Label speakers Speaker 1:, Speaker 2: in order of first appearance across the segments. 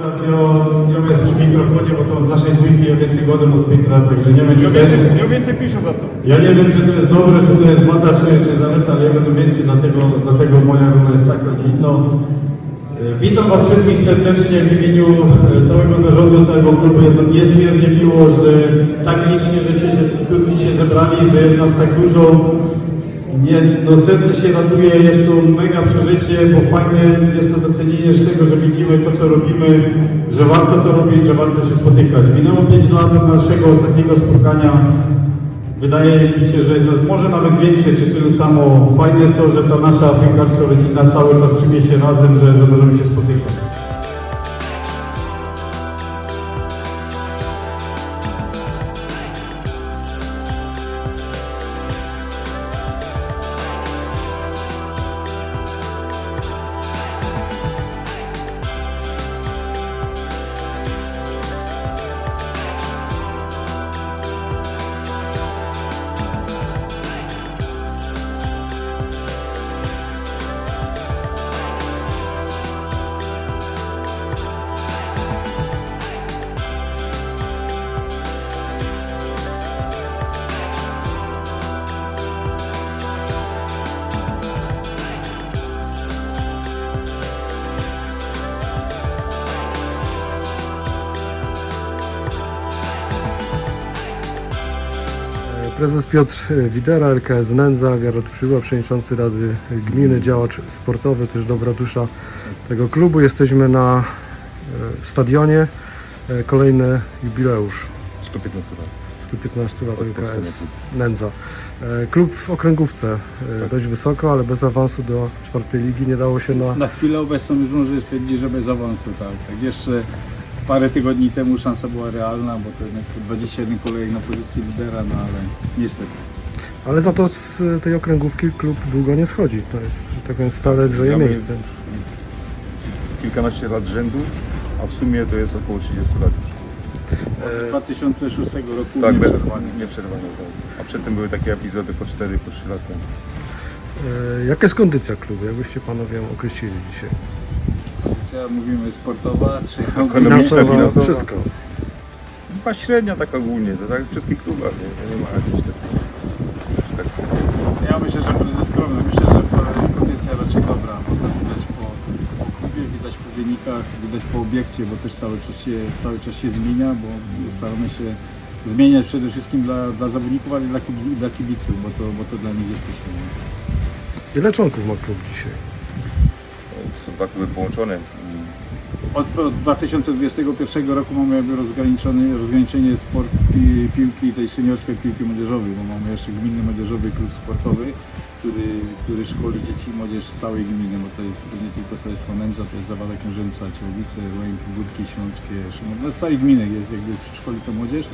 Speaker 1: Nie, nie umiem przy mikrofonie, bo to z naszej dwójki ja więcej godem od Pietra, także nie wiem czy to jest...
Speaker 2: Ja więcej piszę za to.
Speaker 1: Ja nie wiem, czy to jest dobre, czy to jest wada, czy, czy zaleta, ale ja będę więcej, dlatego, dlatego moja rola jest taka. I No, e, witam Was wszystkich serdecznie w imieniu e, całego zarządu, całego klubu. Jest nam niezmiernie miło, że tak licznie, że się tu dzisiaj zebrali, że jest nas tak dużo. Nie, no serce się raduje, jest to mega przeżycie, bo fajne jest to docenienie z tego, że widzimy to, co robimy, że warto to robić, że warto się spotykać. Minęło 5 lat od naszego ostatniego spotkania. Wydaje mi się, że jest nas może nawet więcej, czy tyle samo. Fajne jest to, że ta nasza piłkarska rodzina cały czas trzymie się razem, że, że możemy się spotykać.
Speaker 3: Prezes Piotr Widera, LKS Nędza, Gerard Przybyła, przewodniczący Rady Gminy, działacz sportowy, też dobra dusza tego klubu. Jesteśmy na e, stadionie. E, Kolejny jubileusz,
Speaker 2: 115 lat.
Speaker 3: 115 lat LKS Nędza. E, Klub w okręgówce, e, dość wysoko, ale bez awansu do czwartej ligi nie dało się na...
Speaker 4: Na chwilę obecną już może stwierdzić, że bez awansu, tak. Tak jeszcze parę tygodni temu szansa była realna, bo to jednak 21 kolejek na pozycji lidera, no ale niestety.
Speaker 3: Ale za to z tej okręgówki klub długo nie schodzi. To jest, że tak powiem, stale grzeje miejsce.
Speaker 2: Kilkanaście lat rzędu, a w sumie to jest około 30 lat już.
Speaker 4: Od 2006 roku
Speaker 2: Tak,
Speaker 4: nieprzerwanie.
Speaker 2: nieprzerwanie. Tak. A przedtem były takie epizody po 4, po 3 lata.
Speaker 3: E, Jaka jest kondycja klubu? Jakbyście panowie ją określili dzisiaj?
Speaker 4: Kondycja, mówimy sportowa, czy
Speaker 2: Ekonomiczna, finansowa.
Speaker 3: Wszystko.
Speaker 2: Chyba średnia tak ogólnie, to tak w wszystkich klubach, nie, nie ma jakichś takich... Tak,
Speaker 4: Ja myślę, że bardzo skromny. Myślę, że kondycja raczej dobra, bo to widać po, po klubie, widać po wynikach, widać po obiekcie, bo też cały czas się, cały czas się zmienia, bo staramy się zmieniać przede wszystkim dla, dla zawodników, ale i dla, dla kibiców, bo to, bo to dla nich jesteśmy.
Speaker 3: Ile członków ma klub dzisiaj?
Speaker 2: Kluby połączone.
Speaker 4: Od, od 2021 roku mamy jakby rozgraniczony, rozgraniczenie sport pi, piłki, tej seniorskiej piłki młodzieżowej, bo mamy jeszcze gminny młodzieżowy klub sportowy, który, który szkoli dzieci i młodzież z całej gminy, bo to jest nie tylko Sołectwo Nędza, to jest Zawada Książęca, Ciełowice, Łęki, Górki Śląskie, Szymon, no z całej gminy jest jakby szkoli to młodzież,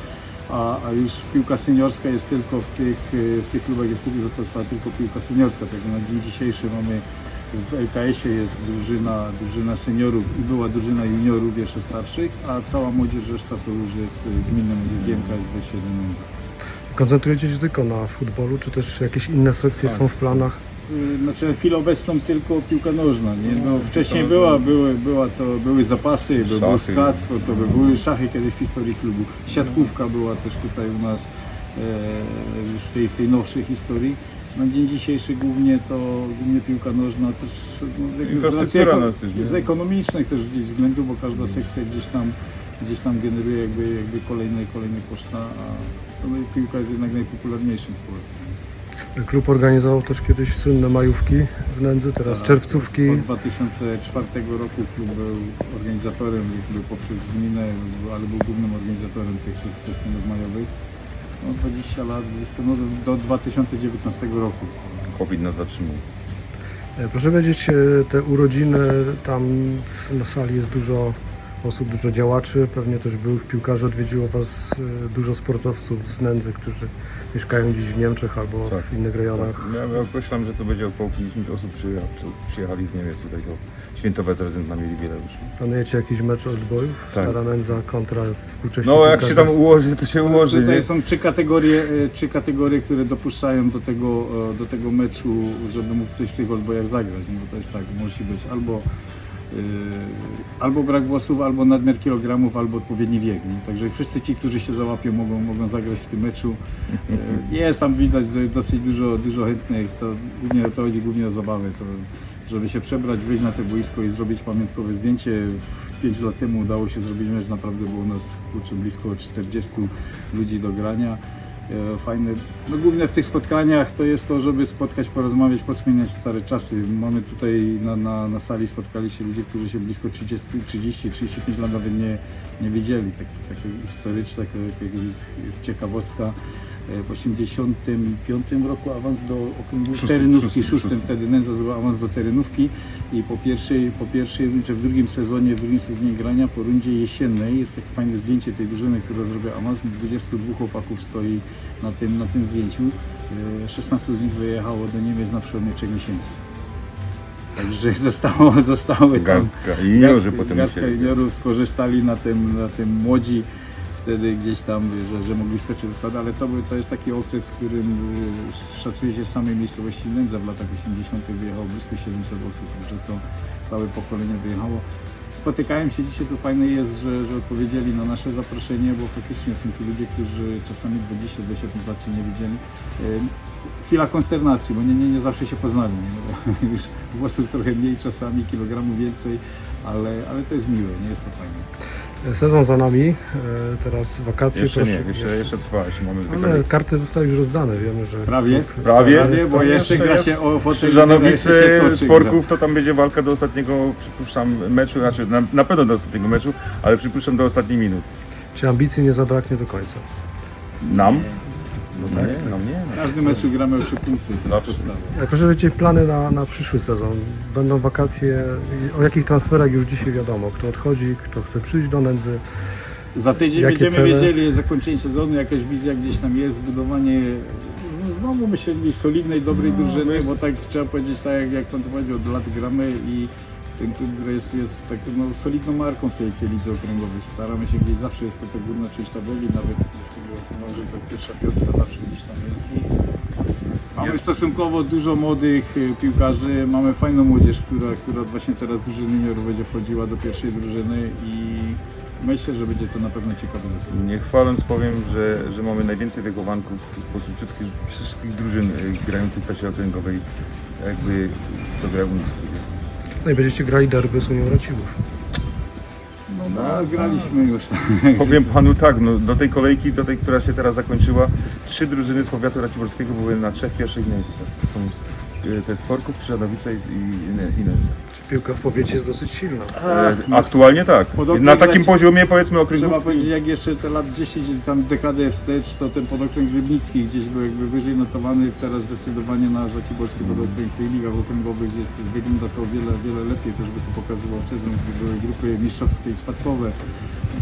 Speaker 4: a, a już piłka seniorska jest tylko w tych, w tych klubach jest tylko tylko piłka seniorska, tak na dzień dzisiejszy mamy w LKS-ie jest drużyna, drużyna seniorów i była drużyna juniorów jeszcze starszych, a cała młodzież reszta to już jest y, gminna GMKS 27 Nędza.
Speaker 3: Koncentrujecie się tylko na futbolu, czy też jakieś inne sekcje
Speaker 2: Tak.
Speaker 3: są w planach?
Speaker 4: Y, Znaczy na chwilę obecną tylko piłka nożna, nie? No, wcześniej była, były, była to, były zapasy, by był
Speaker 2: Szachy.
Speaker 4: skactwo, to by były szachy kiedyś w historii klubu. Siatkówka była też tutaj u nas e, już w tej, w tej nowszej historii. Na dzień dzisiejszy głównie to głównie piłka nożna też no, z, z,
Speaker 2: Infrastruktura
Speaker 4: racji eko,
Speaker 2: nas też, nie?
Speaker 4: z ekonomicznych też gdzieś względów, bo każda sekcja gdzieś tam gdzieś tam generuje jakby, jakby kolejne, kolejne koszta, a no, i piłka jest jednak najpopularniejszym sportem.
Speaker 3: Klub organizował też kiedyś słynne majówki w Nędzy, teraz
Speaker 4: Tak,
Speaker 3: czerwcówki.
Speaker 4: Od 2004 roku klub był organizatorem, był poprzez gminę, ale był głównym organizatorem tych, tych festynów majowych. No 20 lat, blisko, no do, do 2019 roku.
Speaker 2: COVID nas zatrzymał.
Speaker 3: E, Proszę powiedzieć, e, te urodziny, tam na sali jest dużo osób, dużo działaczy, pewnie też byłych piłkarzy, odwiedziło Was e, dużo sportowców z Nędzy, którzy mieszkają gdzieś w Niemczech albo
Speaker 2: Tak,
Speaker 3: w innych rejonach.
Speaker 2: Ja ja określam, że to będzie około 50 osób przyjecha, przy- przyjechali z Niemiec tutaj do świętować razem na mieli jubileusz.
Speaker 3: Planujecie jakiś mecz oldboyów?
Speaker 2: Tak.
Speaker 3: Stara Nędza kontra współcześni
Speaker 2: No jak się tam ułoży, to się ułoży,
Speaker 4: Tutaj
Speaker 2: nie?
Speaker 4: są trzy kategorie, e, trzy kategorie, które dopuszczają do tego, e, do tego meczu, żeby mógł ktoś w tych olbojach zagrać. Nie? Bo to jest tak, musi być albo albo brak włosów, albo nadmiar kilogramów, albo odpowiedni wiek. Nie? Także wszyscy ci, którzy się załapią, mogą, mogą zagrać w tym meczu. E, Jest tam widać dosyć dużo, dużo chętnych, to głównie to chodzi głównie o zabawę, to żeby się przebrać, wyjść na to boisko i zrobić pamiątkowe zdjęcie. Pięć lat temu udało się zrobić mecz, naprawdę było nas kurczę, blisko 40 ludzi do grania. E, Fajne. No głównie w tych spotkaniach to jest to, żeby spotkać, porozmawiać, wspominać stare czasy. Mamy tutaj na, na, na sali spotkali się ludzie, którzy się blisko 30, 30-35 lat nawet nie, nie widzieli. Tak, takie historyczne, taka, jest ciekawostka. E, W 85 roku awans do okręgu
Speaker 2: Szóstym,
Speaker 4: terenówki,
Speaker 2: szóstym,
Speaker 4: szóstym. wtedy Nędza zrobiła awans do terenówki i po pierwszej, po pierwszej, czy w drugim sezonie, w drugim sezonie grania po rundzie jesiennej jest takie fajne zdjęcie tej drużyny, która zrobiła awans. 22 chłopaków stoi na tym, na tym zdjęciu. E, 16 z nich wyjechało do Niemiec na przełomie 3 miesięcy. Także zostało, zostały tam
Speaker 2: Garstka i juniorzy
Speaker 4: garstka-
Speaker 2: potem
Speaker 4: garstka juniorów skorzystali na tym, na tym młodzi wtedy gdzieś tam, że, że mogli skoczyć do składu, ale to, był- to jest taki okres, w którym y, szacuje się z samej miejscowości Nędza w latach 80. wyjechało blisko 700 osób, także to całe pokolenie wyjechało. Spotykałem się dzisiaj, tu fajne jest, że, że odpowiedzieli na nasze zaproszenie, bo faktycznie są tu ludzie, którzy czasami 20-25 lat się nie widzieli. Y, Chwila konsternacji, bo nie, nie, nie zawsze się poznali. Nie? Już włosów trochę mniej czasami, kilogramów więcej, ale, ale to jest miłe, nie jest to fajne.
Speaker 3: Sezon za nami, e, teraz wakacje.
Speaker 2: Jeszcze
Speaker 3: proszę,
Speaker 2: nie, jeszcze, jeszcze trwa, jeszcze mamy
Speaker 3: Ale
Speaker 2: tylko
Speaker 3: karty zostały już rozdane, wiemy, że...
Speaker 4: Prawie?
Speaker 3: klub-
Speaker 2: Prawie?
Speaker 4: Prawie, bo jeszcze gra się o fotel toczy
Speaker 2: Tworków, to tam będzie walka do ostatniego, przypuszczam, meczu, znaczy na, na pewno do ostatniego meczu, ale przypuszczam do ostatnich minut.
Speaker 3: Czy ambicji nie zabraknie do końca?
Speaker 2: Nam?
Speaker 3: No tak.
Speaker 2: Nie, nam nie.
Speaker 4: W każdym meczu gramy o 3 punkty, to jest podstawa.
Speaker 3: Jak proszę powiedzieć, plany na, na przyszły sezon? Będą wakacje, o jakich transferach już dzisiaj wiadomo? Kto odchodzi, kto chce przyjść do nędzy?
Speaker 4: Za tydzień
Speaker 3: Jakie
Speaker 4: będziemy
Speaker 3: cele?
Speaker 4: wiedzieli zakończenie sezonu, jakaś wizja gdzieś tam jest, zbudowanie z- znowu myśleli solidnej, dobrej
Speaker 2: No,
Speaker 4: drużyny, bo tak trzeba powiedzieć, tak jak, jak pan to powiedział, od lat gramy i ten klub jest, jest taką no, solidną marką w tej, w tej lidze okręgowej. Staramy się gdzieś, zawsze jest to ta górna część tabeli, nawet jest może to pierwsza piątka zawsze gdzieś tam jest. Mamy stosunkowo dużo młodych y, piłkarzy, mamy fajną młodzież, która, która właśnie teraz drużyny juniorów będzie wchodziła do pierwszej drużyny i myślę, że będzie to na pewno ciekawy zespół.
Speaker 2: Nie chwaląc powiem, że, że mamy najwięcej wychowanków spośród wszystkich, wszystkich drużyn y, grających w klasie okręgowej, jakby nas w.
Speaker 3: No i będziecie grali derby z Unią Racibórz.
Speaker 4: No, no graliśmy już.
Speaker 2: Powiem panu tak, no, do tej kolejki, do tej, która się teraz zakończyła, trzy drużyny z powiatu raciborskiego były na trzech pierwszych miejscach. To są y, to jest Tworków, Krzyżanowice i, i, i Nędza.
Speaker 3: Piłka w powiecie jest dosyć silna?
Speaker 2: E, Aktualnie tak.
Speaker 4: Podobnie
Speaker 2: Na takim
Speaker 4: leci-
Speaker 2: poziomie powiedzmy
Speaker 4: Trzeba powiedzieć, jak jeszcze te lat 10, tam dekadę wstecz, to ten podokręg Rybnicki gdzieś był jakby wyżej notowany, teraz zdecydowanie nasz Raciborski podokręg w tej ligach okręgowych jest, wygląda to o wiele, wiele lepiej, też by to pokazywał sezon, gdy były grupy mistrzowskie i spadkowe.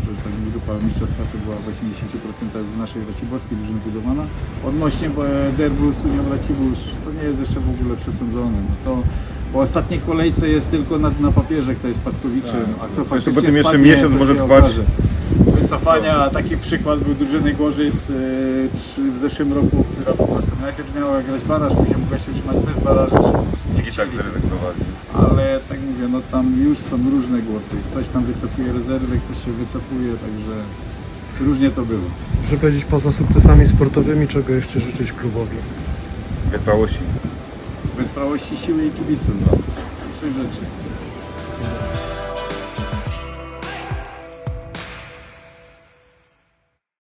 Speaker 4: Że ta grupa mistrzowska to była w 80% z naszej raciborskiej drużyny budowana. Odnośnie bo derbu z Unią Racibórz, to nie jest jeszcze w ogóle przesądzone. No to po ostatniej kolejce jest tylko na, na papierze, kto jest spadkowiczem, a kto
Speaker 2: To
Speaker 4: faktycznie
Speaker 2: potem jeszcze
Speaker 4: spadnie,
Speaker 2: miesiąc
Speaker 4: to
Speaker 2: może
Speaker 4: się
Speaker 2: trwać.
Speaker 4: okaże. Wycofania, taki przykład był drużyny Gorzyc e, trzy, w zeszłym roku, która po prostu najpierw miała grać baraż, później mogła się utrzymać bez barażu, że po prostu nie
Speaker 2: I tak
Speaker 4: chcieli.
Speaker 2: zrezygnowali.
Speaker 4: Ale tak mówię, no tam już są różne głosy. Ktoś tam wycofuje rezerwy, ktoś się wycofuje, także różnie to było.
Speaker 3: Proszę powiedzieć, poza sukcesami sportowymi, czego jeszcze życzyć klubowi?
Speaker 2: Wytrwałości.
Speaker 4: Wytrwałości siły i kibiców. No. Trzy rzeczy.